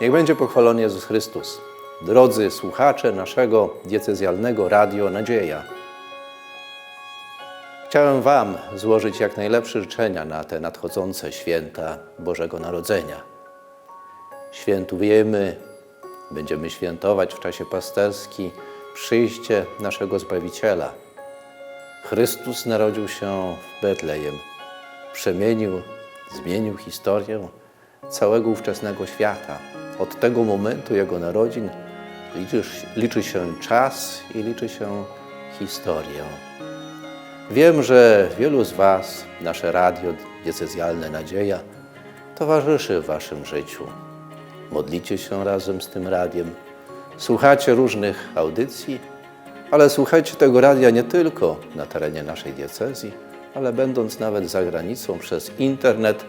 Niech będzie pochwalony Jezus Chrystus. Drodzy słuchacze naszego diecezjalnego Radio Nadzieja. Chciałem Wam złożyć jak najlepsze życzenia na te nadchodzące święta Bożego Narodzenia. Świętujemy, będziemy świętować w czasie pasterski przyjście naszego Zbawiciela. Chrystus narodził się w Betlejem, przemienił, zmienił historię całego ówczesnego świata. Od tego momentu Jego narodzin liczy, liczy się czas i liczy się historię. Wiem, że wielu z Was, nasze radio diecezjalne Nadzieja, towarzyszy w Waszym życiu. Modlicie się razem z tym radiem, słuchacie różnych audycji, ale słuchajcie tego radia nie tylko na terenie naszej diecezji, ale będąc nawet za granicą przez internet,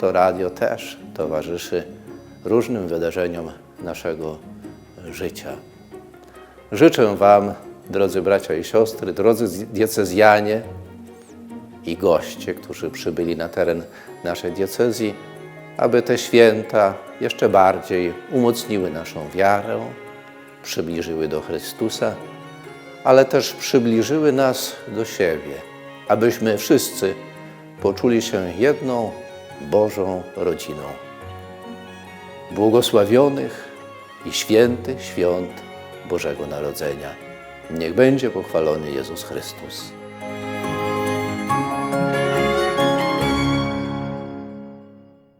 to radio też towarzyszy różnym wydarzeniom naszego życia. Życzę Wam, drodzy bracia i siostry, drodzy diecezjanie i goście, którzy przybyli na teren naszej diecezji, aby te święta jeszcze bardziej umocniły naszą wiarę, przybliżyły do Chrystusa, ale też przybliżyły nas do siebie, abyśmy wszyscy poczuli się jedną Bożą rodziną. Błogosławionych i świętych świąt Bożego Narodzenia. Niech będzie pochwalony Jezus Chrystus.